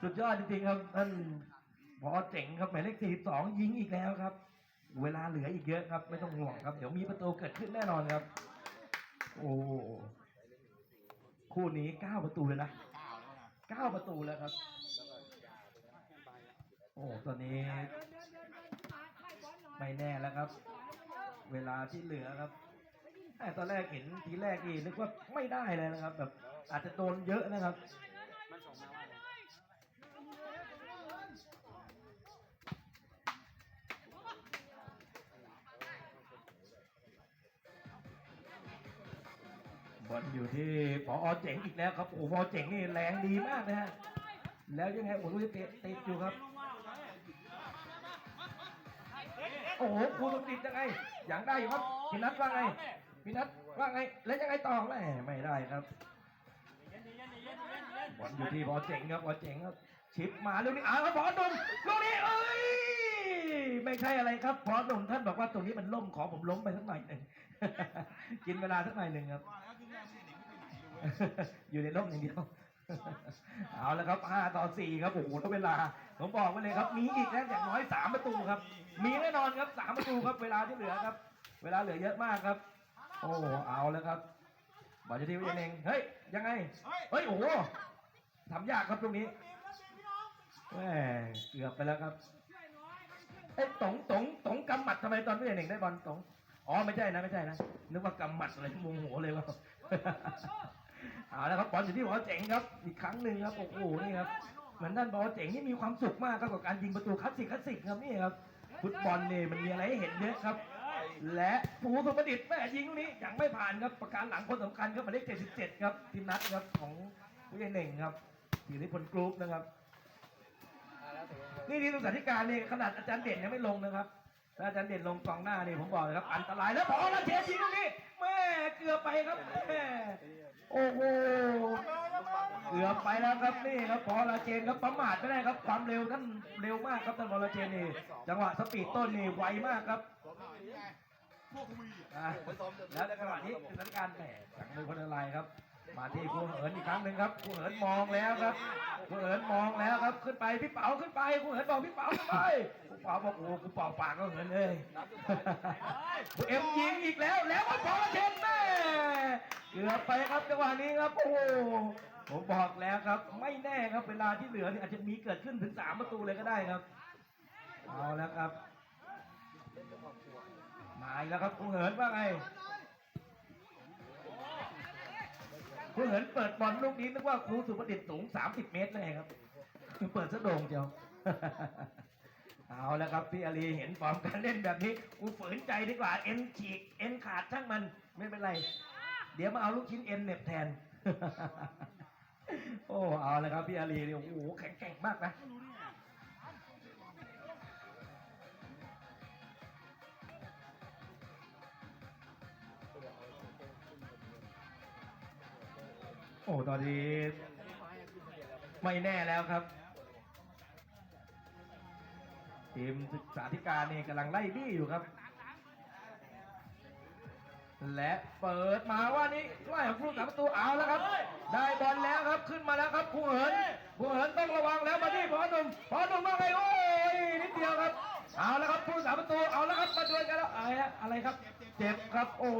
สุดยอดจริงๆครับท่านพอเจ๋งครับหมายเลขสี่สองยิงอีกแล้วครับ เวลาเหลืออีกเยอะครับ ไม่ต้องห่วงครับเดี๋ยวมีประตูเกิดขึ้นแน่นอนครับ โอ้คู่นี้เก้าประตูเลยนะเก้าประตูแล้วครับ โอ้ตอนนี้ ไม่แน่แล้วครับ เวลาที่เหลือครับแต่ตอนแรกเห็นทีแรกนี่นึกว่าไม่ได้เลยนะครับ แบบอาจจะโดนเยอะนะครับ ลอยู่ที่พอเจ๋งอีกแล้วครับโอ้พอเจ๋งนี่แรงดีมากนะฮะแล้วยังไงโอ้ลูกเตะติดอยู่ครับ โอ้โหครูสมจิตยังไงยังได้อยู่ครับพี่นัทว่าไงพี่นัทว่าไง แล้วยังไงต่อแม่ไม่ได้ครับบอลอยู่ที่พอเจ๋งครับพอเจ๋งครับ ชิปมาลูกนี้อ้าวพอหนุ่มลูกนี้เอ้ยไม่ใช่อะไรครับพอหนุ่มท่านบอกว่าตรงนี้มันล่มขอผมล้มไปสักหน่อยหนึ่งกินเวลาสักหน่อยหนึ่งครับ อยู่ในร่มอย่างเดียว เอาแล้วครับ5ต่อ4ครับโอ้โหแล้วเวลา ผมบอกไว้เลยครับ มีอีกนะอย่างน้อย3ประตูครับ มีแน่นอนครับ3ประตูครับเวลาที่เหลือครับ เวลาเหลือเยอะมากครับ โอ้โหเอาแล้วครับบอลจะที่วิเองเฮ้ยยังไงเฮ้ยโอ้โหทำยากครับตรงนี้แหมเกือบไปแล้วครับเอ้ต๋งต๋งต๋งกำหมัดทำไมตอนพี่เองได้บอลต๋งอ๋อไม่ใช่นะไม่ใช่นะนึกว่ากำหมัดอะไรโมโหเลยว่า เอาแล้วครับบอลอยู่ที่บอลเจ๋งครับ อีกครั้งหนึ่งครับโอ้โหนี่ครับเหมือนด้านบอลเจ๋งนี่มีความสุขมากครับกับการยิงประตูคลาสสิกคลาสสิกครับนี่ครับฟุตบอลเนี่ยมันมีอะไรให้เห็นเยอะครับ และปูสุประดิษฐ์แม่ยิงลูกนี้ยังไม่ผ่านครับประการหลังคนสำคัญครับหมายเลข77 ครับทีมนัดครับของผู้ใหญ่เหน่งครับทีนิพนธ์กรุ๊ปนะครับ นี่ที่ตุสาธิการเนี่ยขนาดอาจารย์เด่นยังไม่ลงนะครับถ้าอาจารย์เด่นลงกองหน้านี่ผมบอกเลยครับ อันตรายแล้วพอแล้วเชยิงตรงนี้แม่เกือบไปครับแม่ โอ้โหเกือบไปแล้วครับนี่ครับพอลาเจนครับประมาทไม่ได้ครับความเร็วท่านเร็วมากครับท่านพอลาเจนนี่จังหวะสปีดต้นนี่ไวมากครับแล้วในขณะนี้สถานการณ์แหมจากมือคนอะไรครับ มาที่ครูเหินอีกครั้งหนึ่งครับครูเหินมองแล้วครับครูเหินมองแล้ว ขึ้นไปพี่เป๋าขึ้นไปครูเหินบอกพี่เป๋าขึ้นไปครูเป๋าบอกโอ้กูเป่าปากก็เหินเลยครูเอ็มยิงอีกแล้วแล้วก็พอเชนแม่เกือบไปครับจังหวะนี้ครับโอ้โหผมบอกแล้วครับ ไม่แน่ครับเวลาที่เหลือนี่อาจจะมีเกิดขึ้นถึงสามประตูเลยก็ได้ครับเอาแล้วครับมาอีกแล้วครับครูเหินว่าไงครูเหินเปิดบอลลูกนี้นึกว่าครูสุประดิษฐ์สูง 30 เมตรเลยครับ เปิดสะโด่งเจียวเอาแล้วครับพี่อาลีเห็นฟอร์มการเล่นแบบนี้กูฝืนใจดีกว่าเอ็นฉีกเอ็นขาดช่างมันไม่เป็นไร เดี๋ยวมาเอาลูกชิ้นเอ็นเน็บแทน โอ้เอาแล้วครับพี่อาลีเนี่ยโอ้โหแข็งแกร่งมากนะโอ้ตอนนี้ไม่แน่แล้วครับ ทีมศึกษาธิการนี่กำลังไล่บี้อยู่ครับ และเปิดมาว่านี่ไล่ของผู้สาประตูเอาแล้วครับ ได้บอลแล้วครับขึ้นมาแล้วครับครูเหินครูเหินต้องระวังแล้วมาที่พอหนุ่มพอหนุ่มว่าไงโอ้ยนิดเดียวครับเอาแล้วครับผู้สาประตูเอาแล้วครับมาดวลกันแล้วอะไรฮะอะไรครับ เจ็บครับโอ้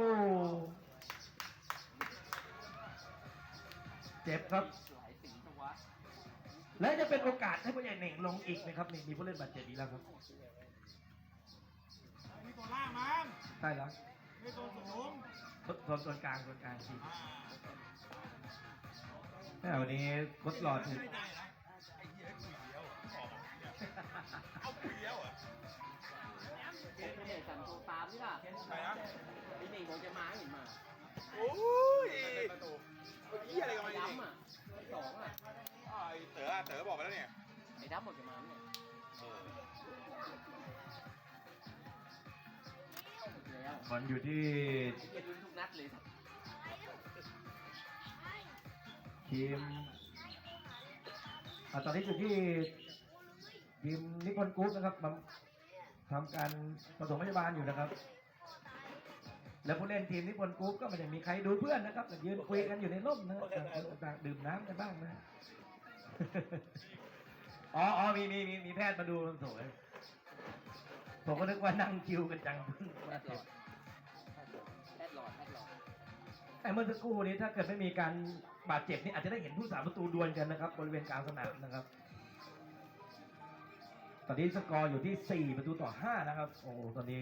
เจ็บครับ และจะเป็นโอกาสให้ผู้ใหญ่เหน่งลงอีกไหมครับนี่มีผู้เล่นบาดเจ็บอีกแล้วครับมีตัวล่างมั้งใช่แล้วมีตัวสูงส่วนส่วนกลางส่วนกลางทีมอ่าแม่วันนี้โคชหลอดนี่ไม่ได้นะไอ้เหี้ยคุยเดียวออกเนี่ยเอาคุยเดียวเหรอะไม่ได้สั่นโทรตามนี่ล่ะใครนะพี่เน่งบอกจะมาเห็นมาโอ้ยประตูเหี้ยอะไรกันไอ้มาเนี่ยดำอะไอ้สองอะ ไอ้เต๋อเต๋อบอกไปแล้วเนี่ยไอ้ดำบอกจะมาเนี่ยเออแล้วบอลอยู่ที่ไอ้เกียร์ลุ้นทุกนัดเลยสัตว์ทีมอะตอนนี้อยู่ที่ทีมนิพนธ์กรุ๊ปนะครับมาทำการผสมพยาบาลอยู่นะครับ แล้วผู้เล่นทีมนิพนธ์กรุ๊ปก็ไม่ได้มีใครดูเพื่อนนะครับแต่ยืนคุยกันอยู่ในร่มนะครับต่างคนต่างดื่มน้ำกันบ้างนะ อ๋ออ๋อมีมีมีมีแพทย์มาดูโถยผมก็นึกว่านั่งคิวกันจังแพทย์หลอดแพทย์หลอดแพทย์หลอดแต่เมื่อสักครู่นี้ถ้าเกิดไม่มีการบาดเจ็บนี่อาจจะได้เห็นผู้สาประตูดวลกันนะครับ บริเวณกลางสนามนะครับ ตอนนี้สกอร์อยู่ที่ 4 ประตูต่อ 5 นะครับ โอ้โหตอนนี้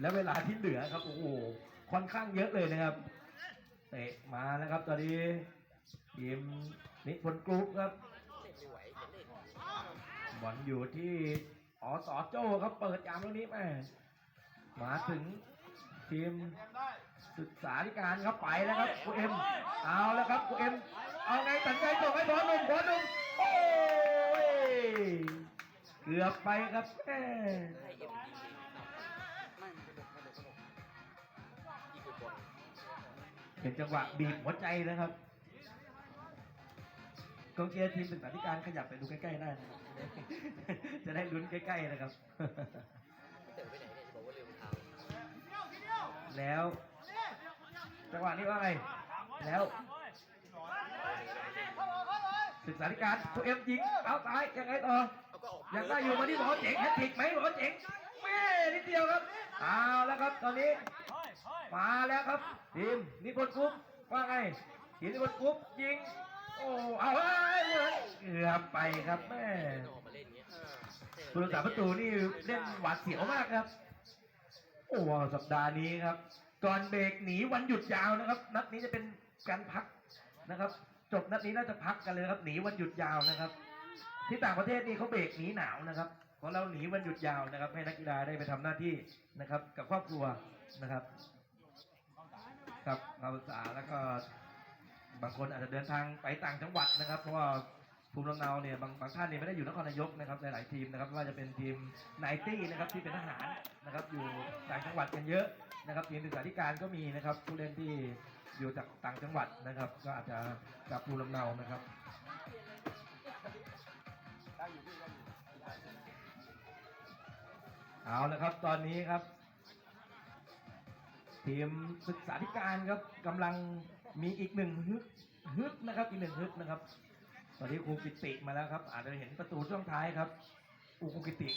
แล้วเวลาที่เหลือครับ โอ้โหค่อนข้างเยอะเลยนะครับเตะมานะครับ ตอนนี้ทีม นิพนธ์กรุ๊ปครับบอลอยู่ที่อสอโจ้ครับเปิดยามตรงนี้แม่มาถึงทีมศึกษาธิการครับไปแล้วครับกูเอ็มเอาแล้วครับกูเอ็มเอาไงตัดใจส่งให้บอลหนุ่มบอลหนุ่มโอ้ยเกือบไปครับแม่เป็นจังหวะบีบหัวใจนะครับ กองเชียร์ทีมศึกษาธิการขยับไปดูใกล้ๆได้นะครับ จะได้ลุ้นใกล้ ๆนะครับ เตะไปไหนเนี่ยจะบอกว่าลืมเท้าแล้วจังหวะนี้ว่าไง แล้วศึกษาธิการผู้เอ็มยิงเอาตายยังไงต่อเอาก็ออกยังได้อยู่มาที่หมอเจ๋งแฮตทริกไหมหมอเจ๋งแม่นิดเดียวครับเอาแล้วครับตอนนี้ มาแล้วครับทีมนิพนธ์กรุ๊ปว่าไงทีมนิพนธ์กรุ๊ปยิง โอ้เอาเอ้ยเกือบไปครับแม่ออกมาเล่นเงี้ยผู้รักษาประตูนี่เล่นหวาดเสียวมากครับ โอ้สัปดาห์นี้ครับ ก่อนเบรกหนีวันหยุดยาวนะครับ นัดนี้จะเป็นการพักนะครับ จบนัดนี้น่าจะพักกันเลยครับหนีวันหยุดยาวนะครับ ที่ต่างประเทศนี่เขาเบรกหนีหนาวนะครับของเราหนีวันหยุดยาวนะครับ ให้นักกีฬาได้ไปทำหน้าที่นะครับ กับครอบครัวนะครับ ครับเราษาแล้วก็ บางคนอาจจะเดินทางไปต่างจังหวัดนะครับ เพราะว่าภูมิลำเนาเนี่ยบางบางท่านเนี่ยไม่ได้อยู่นครนายกนะครับหลายๆทีมนะครับไม่ว่าจะเป็นทีมไนตี้นะครับที่เป็นทหารนะครับอยู่ต่างจังหวัดกันเยอะนะครับทีมศึกษาธิการก็มีนะครับผู้เล่นที่อยู่จากต่างจังหวัดนะครับ ก็อาจจะกลับภูมิลำเนานะครับเอาละครับตอนนี้ครับ ทีมศึกษาธิการครับกำลัง มีอีกหนึ่งฮึดฮึดนะครับอีกหนึ่งฮึดนะครับ ตอนนี้ครูกิติมาแล้วครับ อาจจะเห็นประตูช่วงท้ายครับอูครูกิติ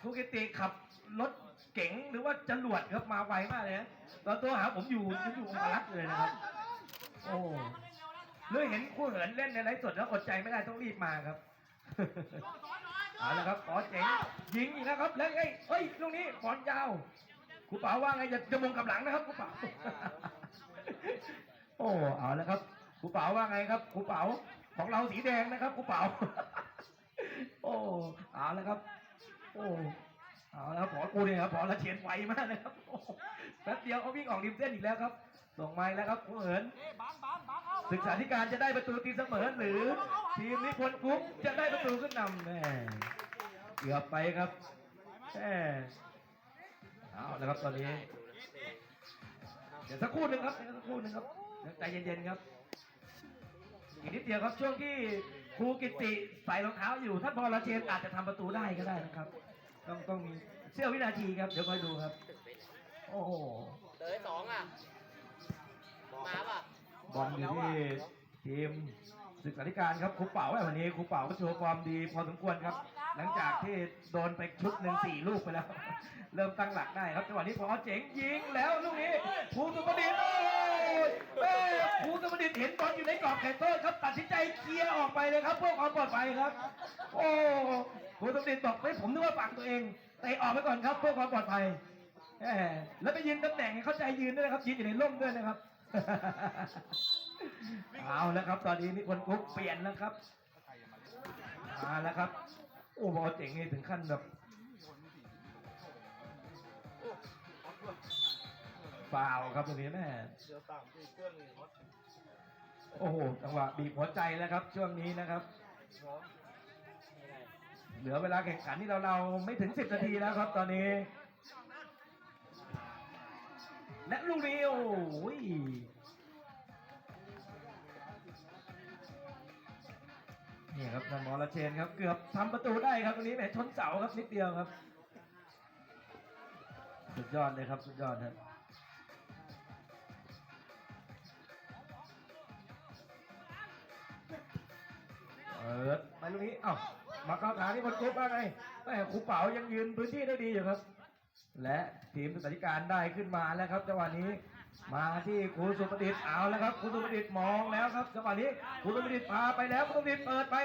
ครูกิติขับรถเก๋งหรือว่าจรวดครับมาไวมากเลยนะตอนตัวหาผมอยู่ผมอยู่องคารักษ์เลยนะครับ โอ้เลยเห็นครูเหินเล่นในไลฟ์สดแล้วอดใจไม่ได้ต้องรีบมาครับเอาละครับขอเจ๋งยิงอีกนะครับแล้วไอ้เฮ้ยลูกนี้บอลยาวครูป๋าว่าไงจะจะมงกลับหลังนะครับครูป๋า โอ้เอาแล้วครับครูเป๋าว่าไงครับครูเป๋าของเราสีแดงนะครับครูเป๋าโอ้เอาแล้วครับ โอ้เอาแล้วครับผอกูเนี่ยครับผอละเฉียนไวมากนะครับแป๊บเดียวเขาวิ่งออกริมเส้นอีกแล้วครับ ส่งไม้แล้วครับครูเหินศึกษาธิการจะได้ประตูตีเสมอหรือ ทีมนิพนธ์กรุ๊ปจะได้ประตูขึ้นนำแม่เกือบไปครับแม่เอาแล้วครับตอนนี้ เดี๋ยวสักครู่หนึ่งครับเดี๋ยวสักครู่หนึ่งครับ ใจเย็นๆครับ อีกนิดเดียวครับช่วงที่ครูกิติใส่รองเท้าอยู่ท่านพอลเชนอาจจะทำประตูได้ก็ได้นะครับ ต้องต้องมีเสี้ยววินาทีครับ เดี๋ยวคอยดูครับ โอ้โหเตยสองอะ มาป่ะบอลอยู่ที่ทีมศึกษาธิการครับครูเป๋าวันนี้ครูเป๋าก็โชว์ความดีพอสมควรครับ หลังจากที่โดนไปชุดหนึ่งสี่ลูกไปแล้ว เริ่มตั้งหลักได้ครับจังหวะนี้พอเจ๋งยิงแล้วลูกนี้ครูสุภดิษฐ์ โอ้ยเอ้ยครูสุภดิษฐ์เห็นบอลอยู่ในกรอบแขนโทษครับตัดสินใจเคลียร์ออกไปเลยครับเพื่อความปลอดภัยครับ โอ้ครูสุภดิษฐ์บอกเฮ้ยผมนึกว่าฝั่งตัวเองเตะออกไปก่อนครับเพื่อความปลอดภัยแล้วไปยืนตำแหน่งเข้าใจยืนด้วยนะครับยืนอยู่ในร่มด้วยนะครับเอาแล้วครับ ตอนนี้นิพนธ์กุ๊กเปลี่ยนแล้วครับมาแล้วครับ โอ้บอลเจ๋งนี่ถึงขั้นแบบ ฟาวล์ครับตรงนี้แม่เดี๋ยวตามที่เครื่องนี้ฮอตโอ้โหจังหวะบีบหัวใจแล้วครับ ช่วงนี้นะครับพร้อมเหลือเวลาแข่งขันที่เราเราๆไม่ถึงสิบนาทีแล้วครับ ตอนนี้ และลูกนี้โอ้โหนี่ครับทางหมอละเชนครับ เกือบทำประตูได้ครับตรงนี้แหมชนเสาครับนิดเดียวครับ สุดยอดเลยครับ สุดยอดครับ เปิดไปลูกนี้เอ้ามาเข้าทาที่บนกรุ๊ปว่าไงแม่ครูเป๋ายังยืนพื้นที่ได้ดีอยู่ครับ และทีมสถิการได้ขึ้นมาแล้วครับจังหวะนี้ มาที่ครูสุประดิษฐ์เอาแล้วครับครูสุประดิษฐ์มองแล้วครับจังหวะนี้ครูสุประดิษฐ์พาไปแล้วครูสุประดิษฐ์เปิดไป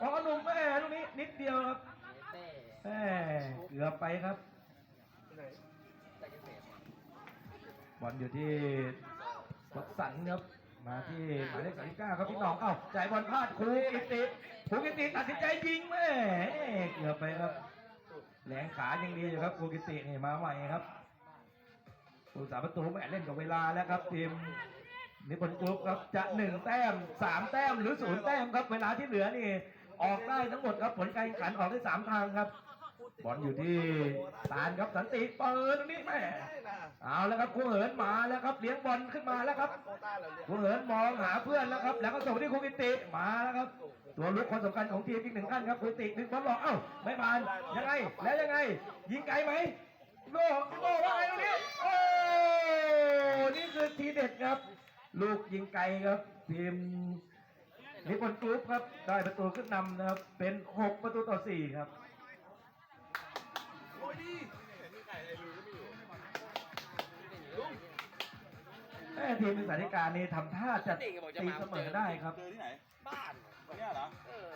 พอหนุ่มแม่ลูกนี้นิดเดียวครับแม่เกือบไปครับบอลอยู่ที่วัดสันครับ มาที่หมายเลขสามสิบเก้าครับพี่น้องเอ้าจ่ายบอลพลาดครูกิติครูกิติตัดสินใจยิงแม่เกือบไปครับแหลงขายังดีอยู่ครับครูกิตินี่มาใหม่ครับผู้สาประตูแม่เล่นกับเวลาแล้วครับทีมนิพนธ์กรุ๊ปครับจะหนึ่งแต้มสามแต้มหรือศูนย์แต้มครับเวลาที่เหลือนี่ ออกได้ทั้งหมดครับผลการแข่งขันออกได้สามทางครับ บอลอยู่ที่ตานครับสันติเปิดตรงนี้แม่เอาแล้วครับครูเหินมาแล้วครับเลี้ยงบอลขึ้นมาแล้วครับครูเหินมองหาเพื่อนแล้วครับ แล้วก็ส่งที่ครูกิติมาแล้วครับ ตัวลุกคนสำคัญของทีมอีกหนึ่งท่านครับครูกิติดึงบอลหลอกเอ้าไม่ผ่านยังไงแล้วยังไง ยิงไกลไหมโลโลว่าไงตรงนี้โอ้นี่คือทีเด็ดครับ ลูกยิงไกลครับทีมนิพนธ์กรุ๊ปครับได้ประตูขึ้นนำนะครับเป็น 6 ประตูต่อ 4 ครับ แม่ทีมเป็นสาธิการนี่ทำท่าจะตีเสมอได้ครับ เจอที่ไหน บ้านเนี่ยเหรอเออ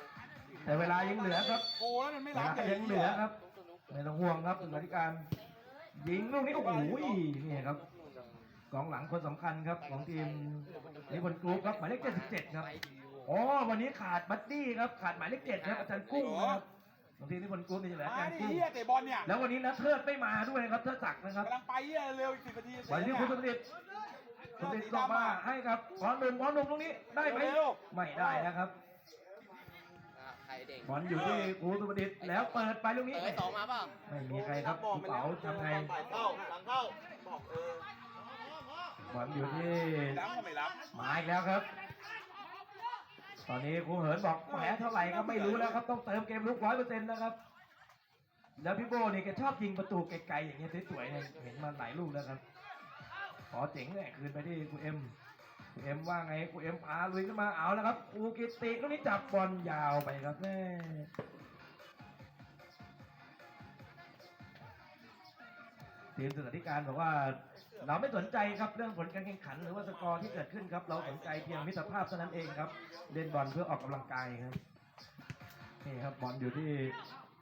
แต่เวลายังเหลือครับโกแล้วมันไม่เวรับลายังเหลือครับนุ๊กนุ๊กไม่ต้องห่วงครับเป็นสาธิการยิงลูกนี้โอ้โหนี่ครับกองหลังคนสำคัญครับของทีมนิพนธ์กรุ๊ปครับหมายเลข77ครับไปดีโออ๋อวันนี้ขาดบัดดี้ครับขาดหมายเลข7ครับอาจารย์กุ้งนะครับ ของทีมนิพนธ์กรุ๊ปนี่แหละอามาจารย์ดิกุ้งเฮียเตะบอลเนี่ยแล้ววันนี้นัทเทิดไม่มาด้วยครับเทิดศักดิ์นะครับกำลังไปเฮียเร็วอีกสิบนาทีวันนี้คุณสมเด็จสมเด็จก็มาให้ครับขอหนุ่มขอหนุ่มตรงนี้ได้ไหมไม่ได้นะครับอะใครเด้งบอลอยู่ที่ครูสุประดิษฐ์แล้วเปิดไปลูกนี้เอ้ยสองมาเปล่าไม่มีใครครับกระเป๋าทำไงเข้าหลังเข้าบอกเออบอลอยู่ที่รับก็ไม่รับหมายอีกแล้วครับ ตอนนี้ครูเหินบอกแหมเท่าไหร่ก็ไม่รู้แล้วครับ ต้องเติมเกมลุกร้อยเปอร์เซ็นต์นะครับ แล้วพี่โบนี่แกชอบยิงประตูไกลๆอย่างเงี้ยสวยๆเนี่ยเห็นมาหลายลูกแล้วครับ ขอเจ๋งเนี่ยคืนไปที่ครูเอ็มครูเอ็มว่าไงครูเอ็มพาลุยขึ้นมาเอาแล้วครับครูกิติลูกนี้จับบอลยาวไปครับแม่ทีมสื่อธิการบอกว่า เราไม่สนใจครับเรื่องผลการแข่งขัน หรือว่าสกอร์ที่เกิดขึ้นครับ เราสนใจเพียงมิตรภาพเท่านั้นเองครับ เล่นบอลเพื่อออกกำลังกายครับนี่ครับบอลอยู่ที่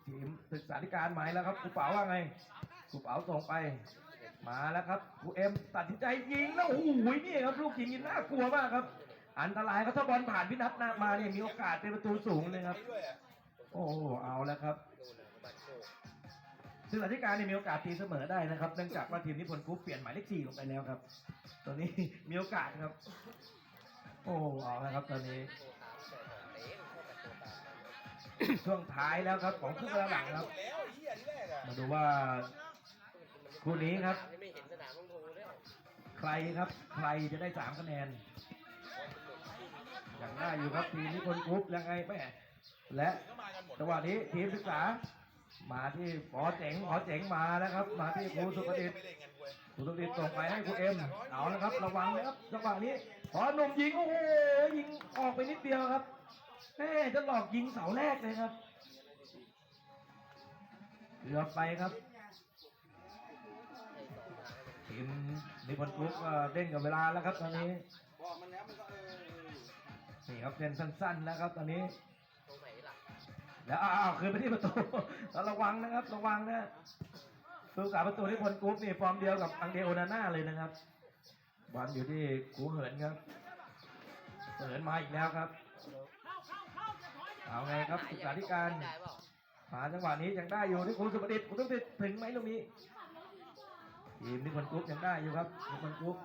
ทีมศึกษาธิการหมายแล้วครับครูเป๋าว่าไงครูเป๋าส่งไป มาแล้วครับครูเอ็มตัดสินใจยิงแล้วโอ้โหนี่ครับลูกยิงนี่น่ากลัวมากครับ อันตรายครับถ้าบอลผ่านพินัทนามาเนี่ยมีโอกาสเป็นประตูสูงเลยครับ โอ้เอาแล้วครับ ซึ่งอธิการเนี่ยมีโอกาสตีเสมอได้นะครับ เนื่องจากว่าทีมนิพนธ์กรุ๊ปเปลี่ยนหมายเลขสี่ลงไปแล้วครับ ตอนนี้มีโอกาสครับ โอ้เอาแล้วครับ ตอนนี้ ช่วงท้ายแล้วครับของครึ่งเวลาหลังครับ แล้วเฮียที่แรกอะมาดูว่าคู่นี้ครับ ไม่เห็นสนามลงโทแล้วใครครับ ใครจะได้สามคะแนนอย่างได้อยู่ครับทีมนิพนธ์กรุ๊ปยังไงแม่และก็มากันหมดจังหวะนี้ทีมศึกษา มาที่หอเจ๋งหอเจ๋งมาแล้วครับ มาที่ครูสุประดิษฐ์ไม่ได้เงินเว้ยคุณต้องรีบส่งไปให้คุณเอ็มเอาละครับระวังนะครับจังหวะนี้พอหนุ่มยิงโอ้โหยิงออกไปนิดเดียวครับแม่จะหลอกยิงเสาแรกเลยครับเกือไปครับทีมนิพนธ์กรุ๊ปก็เด้งกับเวลาแล้วครับตอนนี้บอกมันแล้วมันก็เออนี่ครับเส้นสั้นๆแล้วครับตอนนี้ แล้วอ้าวคืนไปที่ประตูแล้วระวังนะครับ ระวังนะผู้สาประตูที่พลกรุ๊ปนี่ฟอร์มเดียวกับอังเดโอนาน่าเลยนะครับบอลอยู่ที่กูเหินครับเหินมาอีกแล้วครับเอาไงครับศึกษาธิการผ่าหาจังหวะนี้ยังได้อยู่ที่คุณสุประดิษฐ์คุณต้องติดถึงไหมตรงนี้ทีมนิพนกรุ๊ปยังได้อยู่ครับนิพนกรุ๊ป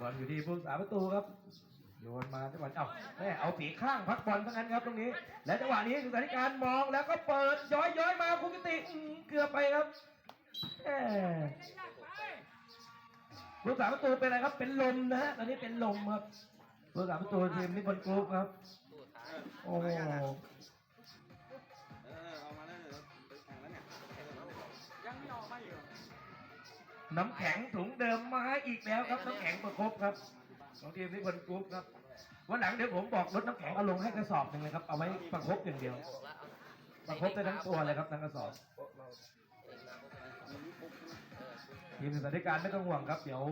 บอลอยู่ที่ผู้สาประตูครับ โยนมาจังหวะเอ้าแม่เอาปีกข้างพักบอลทั้งนั้นครับตรงนี้ และจังหวะนี้ศึกษาธิการมองแล้วก็เปิดย้อยย้อยมาคุณกิติอื้อเกือบไปครับแมผู้สาประตูเป็นอะไรครับ เป็นลมนะฮะตอนนี้เป็นลมครับผู้สาประตูทีมนิพนธ์กรุ๊ปครับ ตู้ท้ายโอ้โหเออเอามาแล้วเดี๋ยวไปแข่งแล้วเนี่ยยังไม่ออกมาอยู่ น้ำแข็งถุงเดิมมาอีกแล้วครับ น้ำแข็งประคบครับ ของทีมนิพนกรุ๊ปครับ วันหลังเดี๋ยวผมบอกรถน้ำแข็งเอาลงให้กระสอบหนึ่งเลยครับ เอาไว้ประคบอย่างเดียว ประคบได้ทั้งตัวเลยครับทั้งกระสอบ ทีมสันการณ์ไม่ต้องห่วงครับ เดี๋ยว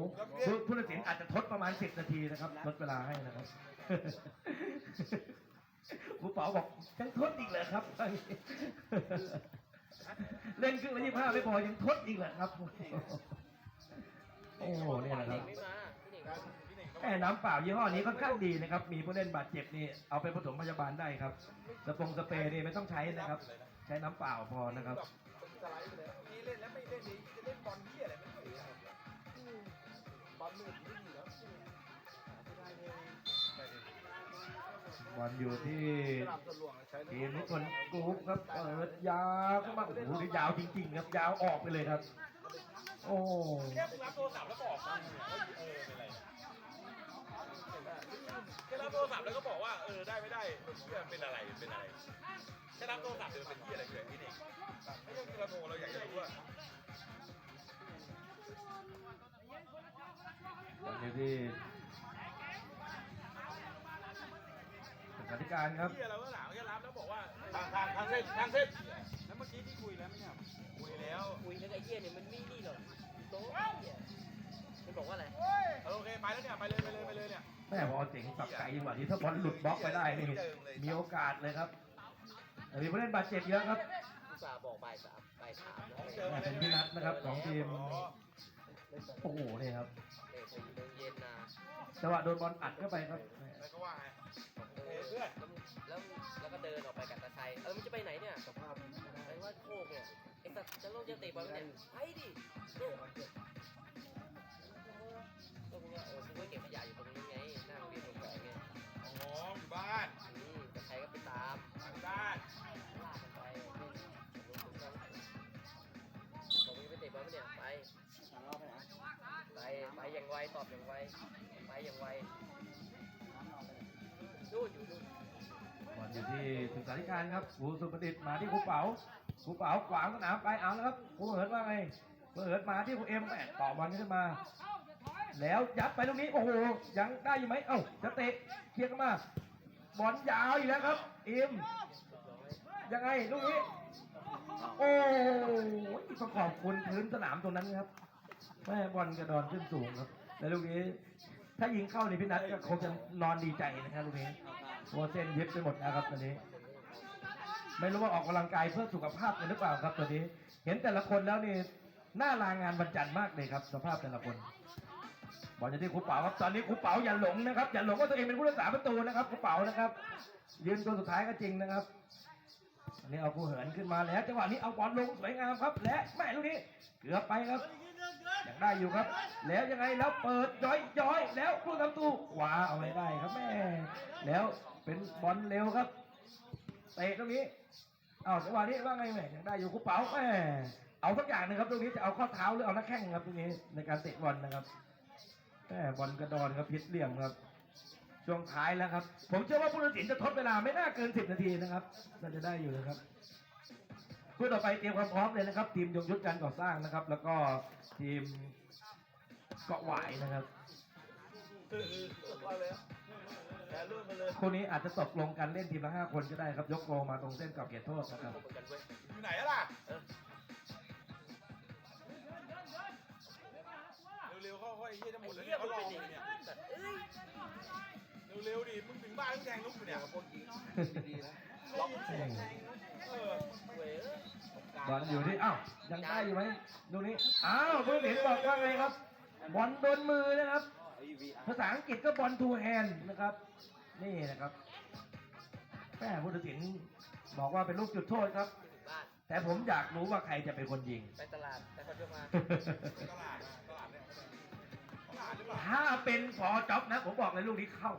ผู้ผู้ตัดสินอาจจะทดประมาณ10นาทีนะครับลดเวลาให้นะครับครูเป๋าบอกยังทดอีกเหรอครับ เล่นครึ่งละยี่ห้าไม่พอยังทดอีกเหรอครับ โอ้โหเนี่ยนะครับ แค่น้ำเปล่ายี่ห้อนี้ค่อนข้างดีนะครับ มีผู้เล่นบาดเจ็บนี่เอาไปผสมพยาบาลได้ครับสปงสเปรย์นี่ไม่ต้องใช้นะครับ ใช้น้ำเปล่าพอนะครับสไลด์ไปเลยนี่เล่นแล้วไม่เล่นนี่จะเล่นบอลที่อะไรไม่รู้บอลมือที่อยู่แล้วบอลอยู่ที่ทีมนิพนกรุ๊ปครับเปิดยาวเข้ามาโอ้โหนี่ยาวจริง ๆ ครับยาวออกไปเลยครับ โอ้แค่รับโทรศัพท์แล้วบอก ไรแค่รับโทรศัพท์แล้วก็บอกว่าเออได้ไม่ได้เป็นอะไรเป็นอะไรแค่รับโทรศัพท์เดินเป็นที่อะไรเฉยพี่เน่งไม่ใช่คือเราโทรเราอยากจะรู้ว่าบอลอยู่ที่สถานการณ์ครับที่เราก็ถามแค่รับแล้วบอกว่าทางทางทางเส้นทางเส้นแล้วเมื่อกี้ที่คุยแล้วไม่ใช่คุยแล้วคุยแล้วไอ้เหี้ยเนี่ยมันไม่นี่หรอกโต๊ะเหี้ยมันบอกว่าอะไรโอเคไปแล้วเนี่ยไปเลยไปเลยไปเลยเนี่ย แม่พอเจ๋งสับไก่จังหวะนี้ถ้าบอลหลุดบล็อกไปได้นี่มีโอกาสเลยครับแต่มีผู้เล่นบาดเจ็บเยอะครับอุตส่าห์บอกบ่ายสามบ่ายสามนะแม่เป็นพี่นัทนะครับของทีมอ๋อโอ้โหนี่ครับเตะสี่โมงเย็นนะจังหวะโดนบอลอัดเข้าไปครับแล้วก็ว่าไงเออแล้วแล้วก็เดินออกไปกับตาชัยเออมึงจะไปไหนเนี่ยสภาพไปว่าโคกเนี่ยไอ้สัตว์จะโลกจะเตะบอลไหมเนี่ยไปดิก็มึงว่าเออมึงก็เก็บขยะอยู่ตรงนี้ไงหน้ ที่ศึกษาธิการครับครูสุประดิษฐ์มาที่ครูเป๋าครูเป๋าขวางสนามไปเอาแล้วครับครูเหินว่าไงครูเหินมาที่ครูเอ็มแม่ต่อบอลขึ้นมา แล้วยัดไปตรงนี้โอ้โหยังได้อยู่ไหมเอ้าจะเตะเคลียร์กันมาบอลยาวอีกแล้วครับ เอ็มยังไงลูกนี้โอ้ยต้องขอบคุณพื้นสนามตรงนั้นครับแม่บอลกระดอนขึ้นสูงครับแล้วลูกนี้ ถ้ายิงเข้าในพี่นัทก็คงจะนอนดีใจนะครับลูกนี้เพราะว่าเส้นยึดไปหมดแล้วครับตอนนี้ ไม่รู้ว่าออกกำลังกายเพื่อสุขภาพกันหรือเปล่าครับตอนนี้ เห็นแต่ละคนแล้วนี่น่าลางานวันจันมากเลยครับ สภาพแต่ละคนบอลจะที่ครูเป๋าครับตอนนี้ครูเป๋าอย่าหลงนะครับอย่าหลงว่าตัวเองเป็นผู้รักษาประตูนะครับครูเป๋านะครับ ยืนตัวสุดท้ายก็จริงนะครับอันนี้เอาครูเหินขึ้นมาแล้วจังหวะนี้เอาบอลลงสวยงามครับ และแม่ลูกนี้เกือบไปครับยังได้อยู่ครับ แล้วยังไงแล้วเปิดย้อยย้อยแล้วครูทำตูขวาเอาไว้ได้ครับแม่แล้วเป็นบอลเร็วครับ เตะตรงนี้เอาจังหวะนี้ว่าไงแม่ยังได้อยู่ครูเป๋าแม่เอาสักอย่างหนึงครับตรงนี้จะเอาข้อเท้าหรือเอาหน้าแข้งครับตรงนี้ในการเตะบอลนะครับแม่บอลกระดอนครับพิษเหลี่ยมครับ ช่วงท้ายแล้วครับ ผมเชื่อว่าผู้ตัดสินจะทดเวลาไม่น่าเกินสิบนาทีนะครับน่าจะได้อยู่นะครับคู่ต่อไปเตรียมความพร้อมเลยนะครับ ทีมยงยุทธการก่อสร้างนะครับ แล้วก็ทีมเกาะหวายนะครับ คู่นี้อาจจะตกลงกันเล่นทีมละห้าคนก็ได้ครับ ยกโกมาตรงเส้นกรอบเขตโทษนะครับเหมือนกันเว้ยอยู่ไหนอะล่ะเออเร็วๆเข้าค่อยเยี่ยจะหมไอ้ดแล้วเหี้เนี่ยยมึเขางรอเป็นออย่างยู่นี้เนี่ยเอ้ยเร็วๆดิมึงถึงบ้านมึงแทงลูกอยู่เนี่ยเออเว้ยบอลอยู่ที่อ้าวยังได้อยู่ไหมดูนี้อ้าวผู้ตัดสินบอกว่าไงครับบอลโดนมือนะครับ ภาษาอังกฤษก็บอลทูแฮนนะครับ นี่นะครับแม่ผู้ตัดสินบอกว่าเป็นลูกจุดโทษครับถึงบ้านแต่ผมอยากรู้ว่าใครจะเป็นคนยิง ไปตลาดไปคนเดียวมาตลาดอะตลาดเนี่ยตลาดหรือเปล่าถ้าเป็นพอจ็อบนะ ผมบอกเลยลูกนี้เข้า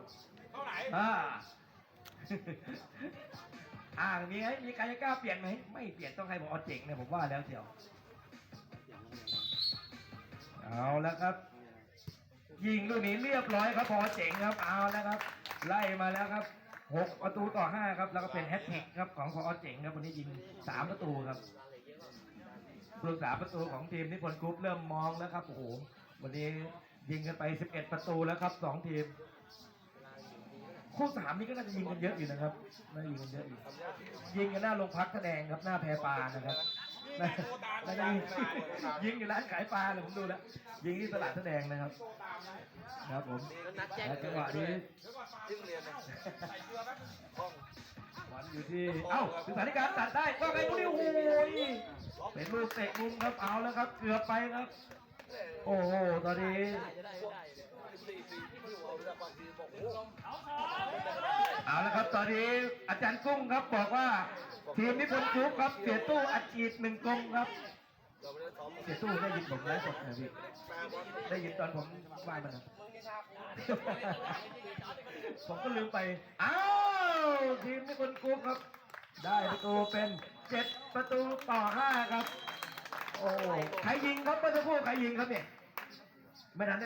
เท่าไหนอ่าอ่ามีไหมมีใครจะกล้าเปลี่ยนไหมไม่เปลี่ยนต้องให้ผมเอาเจ๋งเนี่ยผมว่าแล้วเชียว เอาแล้วครับ ยิงลูกนี้เรียบร้อยครับพอเจ๋งครับเอาแล้วครับ ไล่มาแล้วครับหกประตูต่อห้าครับแล้วก็เป็นแฮตทริกครับของพอเจ๋งครับวันนี้ยิงสามประตูครับอะไรเยอะมากผู้รักษาประตูของทีมนิพนธ์กรุ๊ปเริ่มมองแล้วครับโอ้โหวันนี้ยิงกันไป 11 ประตูแล้วครับสองทีมคู่สามนี่ก็น่าจะยิงกันเยอะอยู่นะครับน่าจะยิงกันเยอะอยู่ยิงกันหน้าโรงพักแสดงครับหน้าแพปลานะครับ นี่ไงโทรตามน่าจะยิงยิงอยู่ร้านขายปลาเลยผมดูแล้ว ยิงที่ตลาดแสดงนะครับ ครับผมแล้วนัดแจ้งและเกิจัดงหวะด้วนี้ยที่โรงเรียนนะใส่เกลือแป๊บนึงห้องบอลอยู่ที่ เอ้าศึกษาธิการตัดได้ว่าไงพวกนี้โอ้โหเป็นลูกเตะมุมครับ เอาแล้วครับ เกือบไปครับ โอ้โห ตอนนี้ได้จะได้ไม่ได้เนี่ยสี่ปีที่อยู่เอาเรื่องบางทีบอกโอ้โหเอาแล้วครับ ตอนนี้อาจารย์กุ้งครับบอกว่า ทีมนิพนธ์กรุ๊ปครับ เสียตู้อัดฉีดหนึ่งกลมครับ เสียตู้ได้ยินผมไลฟ์สดนะพี่ได้ยินตอนผมไหว้มันนะผมก็ลืมไป อ้าวทีมนิพนธ์กรุ๊ปครับ ได้ประตูเป็นเจ็ดประตูต่อห้าครับ โอ้ใครยิงครับเมื่อสักครู่ใครยิงครับเนี่ยไม่ทัน